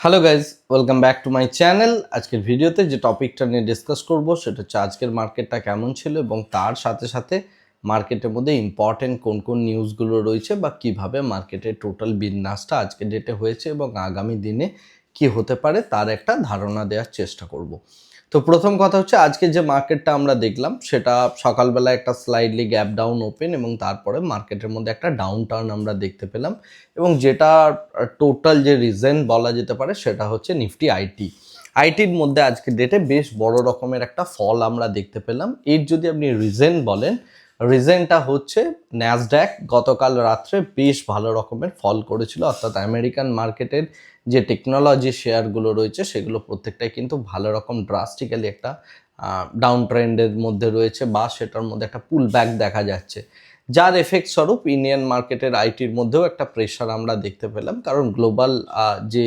Hello guys welcome back to my channel আজকের ভিডিওতে যে টপিকটা নিয়ে ডিসকাস করব, সেটা হচ্ছে আজকের মার্কেটটা কেমন ছিল এবং তার সাথে সাথে মার্কেটের মধ্যে ইম্পর্টেন্ট কোন কোন নিউজগুলো রয়েছে বা কীভাবে মার্কেটের টোটাল বিন্যাসটা আজকের ডেটে হয়েছে এবং আগামী দিনে কি হতে পারে, তার একটা ধারণা দেওয়ার চেষ্টা করব। তো প্রথম কথা হচ্ছে আজকে যে মার্কেটটা আমরা দেখলাম, সেটা সকালবেলা একটা স্লাইডলি গ্যাপ ডাউন ওপেন এবং তারপরে মার্কেটের মধ্যে একটা ডাউন টার্ন আমরা দেখতে পেলাম এবং যেটা টোটাল যে রিজন বলা যেতে পারে সেটা হচ্ছে নিফটি আইটি আইটির মধ্যে আজকে ডেটে বেশ বড় রকমের একটা ফল আমরা দেখতে পেলাম। এর যদি আপনি রিজন বলেন রিজনটা হচ্ছে ন্যাসড্যাক গতকাল রাত্রে বেশ ভালো রকমের ফল করেছিল, অর্থাৎ আমেরিকান মার্কেটের যে টেকনোলজি শেয়ারগুলো রয়েছে, সেগুলো প্রত্যেকটাই কিন্তু ভালো রকম ড্রাস্টিক্যালি একটা ডাউন ট্রেন্ডের মধ্যে রয়েছে বা সেটার মধ্যে একটা পুল ব্যাক দেখা যাচ্ছে। যার এফেক্ট স্বরূপ ইন্ডিয়ান মার্কেটের আইটির মধ্যেও একটা প্রেশার আমরা দেখতে পেলাম। কারণ গ্লোবাল যে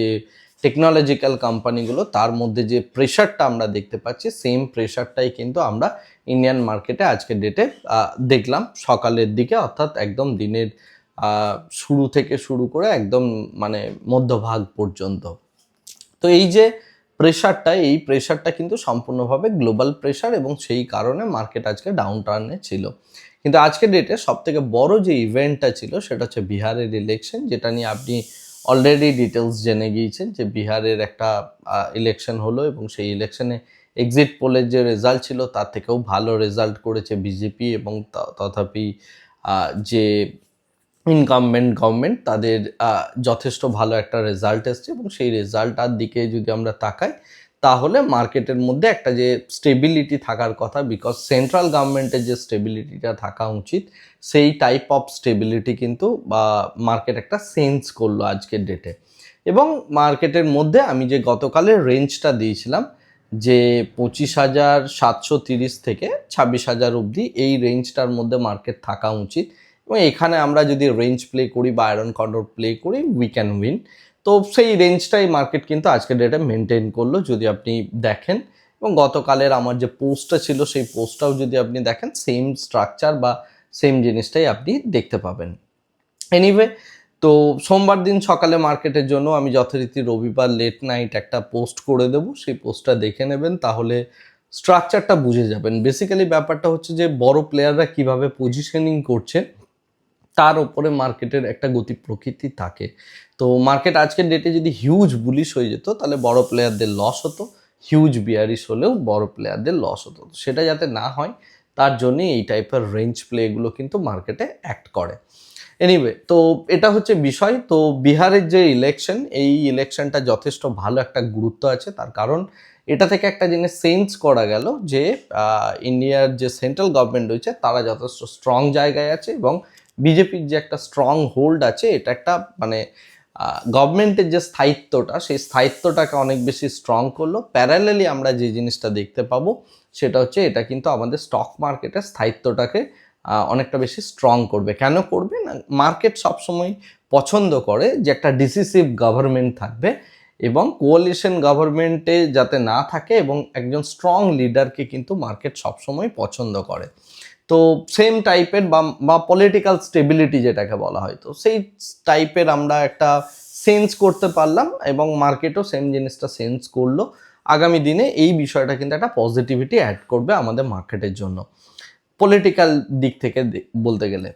টেকনোলজিক্যাল কোম্পানিগুলো তার মধ্যে যে প্রেশারটা আমরা দেখতে পাচ্ছি সেম প্রেশারটাই কিন্তু আমরা ইন্ডিয়ান মার্কেটে আজকের ডেটে দেখলাম। সকালের দিকে অর্থাৎ একদম দিনের শুরু থেকে শুরু করে একদম মানে মধ্যভাগ পর্যন্ত। তো এই যে প্রেশারটা এই প্রেশারটা কিন্তু সম্পূর্ণভাবে গ্লোবাল প্রেশার এবং সেই কারণে মার্কেট আজকে ডাউন টার্নে ছিল। কিন্তু আজকের ডেটে সব থেকে বড় যে ইভেন্টটা ছিল সেটা হচ্ছে বিহারের ইলেকশন যেটা নিয়ে আপনি অলরেডি ডিটেলস জেনে গিয়েছেন যে বিহারের একটা ইলেকশন হলো এবং সেই ইলেকশনে এক্সিট পোলের যে রেজাল্ট ছিল তার থেকেও ভালো রেজাল্ট করেছে বিজেপি এবং তথাপি যে ইনকামবেন্ট গভর্নমেন্ট তাদের যথেষ্ট ভালো একটা রেজাল্ট এসছে এবং সেই রেজাল্টটার দিকে যদি আমরা তাকাই, তাহলে মার্কেটের মধ্যে একটা যে স্টেবিলিটি থাকার কথা বিকজ সেন্ট্রাল গভর্নমেন্টের যে স্টেবিলিটিটা থাকা উচিত, সেই টাইপ অফ স্টেবিলিটি কিন্তু, বা মার্কেট একটা সেন্স করল আজকের ডেটে এবং মার্কেটের মধ্যে আমি যে গতকালের রেঞ্জটা দিয়েছিলাম, যে পঁচিশ হাজার সাতশো তিরিশ থেকে ছাব্বিশ হাজার অবধি এই রেঞ্জটার মধ্যে মার্কেট থাকা উচিত। এবং এখানে আমরা যদি রেঞ্জ প্লে করি বা আয়রন কন্ট্রোল প্লে করি উই ক্যান উইন তো সেই রেঞ্জটাই মার্কেট কিন্তু আজকের ডেটে মেনটেন করল যদি আপনি দেখেন। এবং গতকালের আমার যে পোস্টটা ছিল, সেই পোস্টটাও যদি আপনি দেখেন সেম স্ট্রাকচার বা সেম জিনিসটাই আপনি দেখতে পাবেন। এনিওয়ে তো সোমবার দিন সকালে মার্কেটের জন্য আমি যথারীতি রবিবার লেট নাইট একটা পোস্ট করে দেব। সেই পোস্টটা দেখে নেবেন, তাহলে স্ট্রাকচারটা বুঝে যাবেন। বেসিক্যালি ব্যাপারটা হচ্ছে যে বড় প্লেয়াররা কীভাবে পজিশনিং করছে তার উপরে মার্কেটের একটা গতি প্রকৃতি থাকে। তো মার্কেট আজকের ডেটে যদি হিউজ বুলিশ হয়ে যেত, তাহলে বড় প্লেয়ারদের লস হতো হিউজ বিয়ারিশ হলেও বড় প্লেয়ারদের লস হতো। সেটা যাতে না হয়, তার জন্যে এই টাইপের রেঞ্জ প্লেগুলো কিন্তু মার্কেটে অ্যাক্ট করে। এনিওয়ে তো এটা হচ্ছে বিষয়। তো বিহারের যে ইলেকশন এই ইলেকশনটা যথেষ্ট ভালো একটা গুরুত্ব আছে। তার কারণ এটা থেকে একটা জিনিস সেন্স করা গেল যে ইন্ডিয়ার যে সেন্ট্রাল গভর্নমেন্ট রয়েছে, তারা যথেষ্ট স্ট্রং জায়গায় আছে এবং বিজেপির যে একটা স্ট্রং হোল্ড আছে, এটা একটা মানে গভর্নমেন্টের যে স্থায়িত্বটা, সেই স্থায়িত্বটাকে অনেক বেশি স্ট্রং করল। প্যারালেলি আমরা যে জিনিসটা দেখতে পাবো, সেটা হচ্ছে এটা কিন্তু আমাদের স্টক মার্কেটের স্থায়িত্বটাকে অনেকটা বেশি স্ট্রং করবে। কেন করবে না? মার্কেট সবসময় পছন্দ করে যে একটা ডিসিসিভ গভর্নমেন্ট থাকবে এবং কোয়ালিশন গভর্নমেন্টে যাতে না থাকে এবং একজন স্ট্রং লিডারকে কিন্তু মার্কেট সবসময় পছন্দ করে। তো সেম টাইপের বা বা পলিটিক্যাল স্টেবিলিটি যেটাকে বলা হয়। তো সেই টাইপের আমরা একটা সেন্স করতে পারলাম এবং মার্কেটও সেম জিনিসটা সেন্স করল। আগামী দিনে এই বিষয়টা কিন্তু একটা পজিটিভিটি অ্যাড করবে আমাদের মার্কেটের জন্য। পলিটিক্যাল দিক থেকে বলতে গেলে।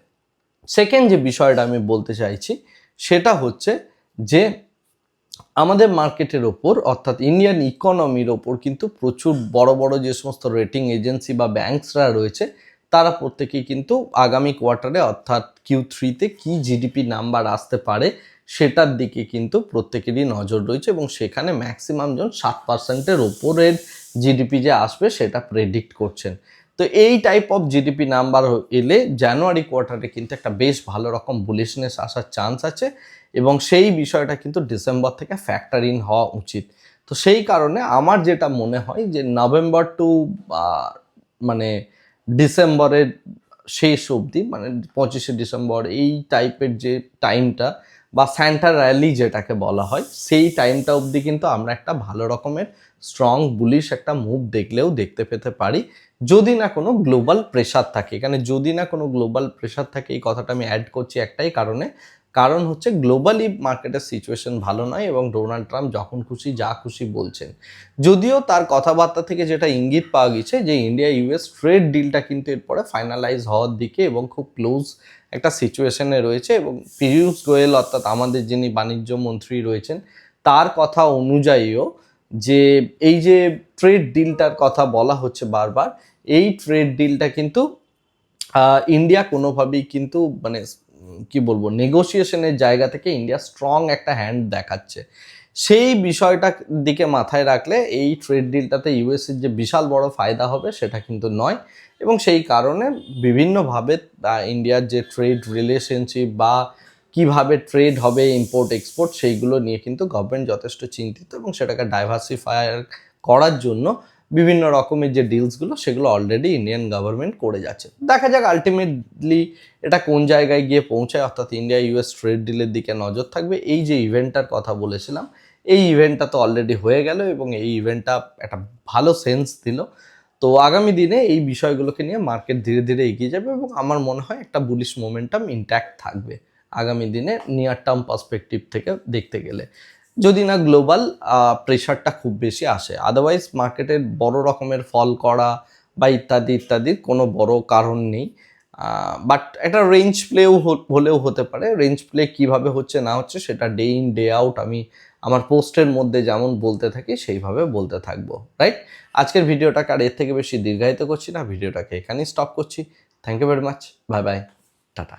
সেকেন্ড যে বিষয়টা আমি বলতে চাইছি, সেটা হচ্ছে যে আমাদের মার্কেটের ওপর, অর্থাৎ ইন্ডিয়ান ইকোনমির ওপর কিন্তু প্রচুর বড় বড় যে সমস্ত রেটিং এজেন্সি বা ব্যাংকসরা রয়েছে, তারা প্রত্যেকেই কিন্তু আগামী কোয়ার্টারে অর্থাৎ কিউ থ্রিতে কী জিডিপি নাম্বার আসতে পারে, সেটার দিকে কিন্তু প্রত্যেকেরই নজর রয়েছে এবং সেখানে ম্যাক্সিমাম জন সাত পার্সেন্টের ওপরের জিডিপি যে আসবে, সেটা প্রেডিক্ট করছেন। তো এই টাইপ অফ জিডিপি নাম্বার এলে জানুয়ারি কোয়ার্টারে কিন্তু একটা বেশ ভালো রকম বুলিশনেস আসার চান্স আছে এবং সেই বিষয়টা কিন্তু ডিসেম্বর থেকে ফ্যাক্টর ইন হওয়া উচিত। তো সেই কারণে আমার যেটা মনে হয় যে নভেম্বর টু মানে ডিসেম্বরের শেষ অবধি মানে পঁচিশে ডিসেম্বর এই টাইপের যে টাইমটা বা স্যান্টা র্যালি যেটাকে বলা হয়, সেই টাইমটা অবধি কিন্তু আমরা একটা ভালো রকমের স্ট্রং বুলিশ একটা মুভ দেখলেও দেখতে পেতে পারি। যদি না কোনো গ্লোবাল প্রেশার থাকে। এখানে যদি না কোনো গ্লোবাল প্রেশার থাকে, এই কথাটা আমি অ্যাড করছি একটাই কারণে। কারণ হচ্ছে গ্লোবালি মার্কেটের সিচুয়েশন ভালো নয় এবং ডোনাল্ড ট্রাম্প যখন খুশি, যা খুশি বলছেন। যদিও তার কথাবার্তা থেকে যেটা ইঙ্গিত পাওয়া গেছে যে ইন্ডিয়া ইউএস ট্রেড ডিলটা কিন্তু এরপরে ফাইনালাইজ হওয়ার দিকে এবং খুব ক্লোজ একটা সিচুয়েশনে রয়েছে এবং পীয়ূষ গোয়েল অর্থাৎ আমাদের যিনি বাণিজ্য মন্ত্রী রয়েছেন, তার কথা অনুযায়ীও যে এই যে ট্রেড ডিলটার কথা বলা হচ্ছে বারবার, এই ট্রেড ডিলটা কিন্তু ইন্ডিয়া কোনোভাবেই কিন্তু মানে কি বলব নেগোসিয়েশনের জায়গা থেকে ইন্ডিয়া স্ট্রং একটা হ্যান্ড দেখাচ্ছে। সেই বিষয়টা দিকে মাথায় রাখলে এই ট্রেড ডিলটাতে ইউএসের যে বিশাল বড় ফায়দা হবে সেটা কিন্তু নয়। এবং সেই কারণে বিভিন্নভাবে ইন্ডিয়ার যে ট্রেড রিলেশনশিপ বা কীভাবে ট্রেড হবে ইম্পোর্ট এক্সপোর্ট সেইগুলো নিয়ে কিন্তু গভর্নমেন্ট যথেষ্ট চিন্তিত এবং সেটাকে ডাইভার্সিফায়ার করার জন্য বিভিন্ন রকমের যে ডিলসগুলো সেগুলো অলরেডি ইন্ডিয়ান গভর্নমেন্ট করে যাচ্ছে। দেখা যাক আলটিমেটলি এটা কোন জায়গায় গিয়ে পৌঁছায়, অর্থাৎ ইন্ডিয়া ইউএস ট্রেড ডিলের দিকে নজর থাকবে। এই যে ইভেন্টটার কথা বলেছিলাম, এই ইভেন্টটা তো অলরেডি হয়ে গেল এবং এই ইভেন্টটা একটা ভালো সেন্স দিল। তো আগামী দিনে এই বিষয়গুলোকে নিয়ে মার্কেট ধীরে ধীরে এগিয়ে যাবে এবং আমার মনে হয় একটা বুলিশ মোমেন্টাম ইন্ট্যাক্ট থাকবে। আগামী দিনে নিয়ার টার্ম পার্সপেক্টিভ থেকে দেখতে গেলে। যদি না গ্লোবাল প্রেশারটা খুব বেশি আসে। আদারওয়াইজ মার্কেটের বড় রকমের ফল করা বা ইত্যাদি ইত্যাদির কোনো বড় কারণ নেই। বাট এটা রেঞ্জ প্লেও হলেও হতে পারে। রেঞ্জ প্লে কীভাবে হচ্ছে, না হচ্ছে, সেটা ডে ইন ডে আউট আমি আমার পোস্টের মধ্যে যেমন বলতে থাকি, সেইভাবে বলতে থাকব রাইট আজকের ভিডিওটাকে আর এর থেকে বেশি দীর্ঘায়িত করছি না। ভিডিওটাকে এখানেই স্টপ করছি। Thank you very much bye bye tata.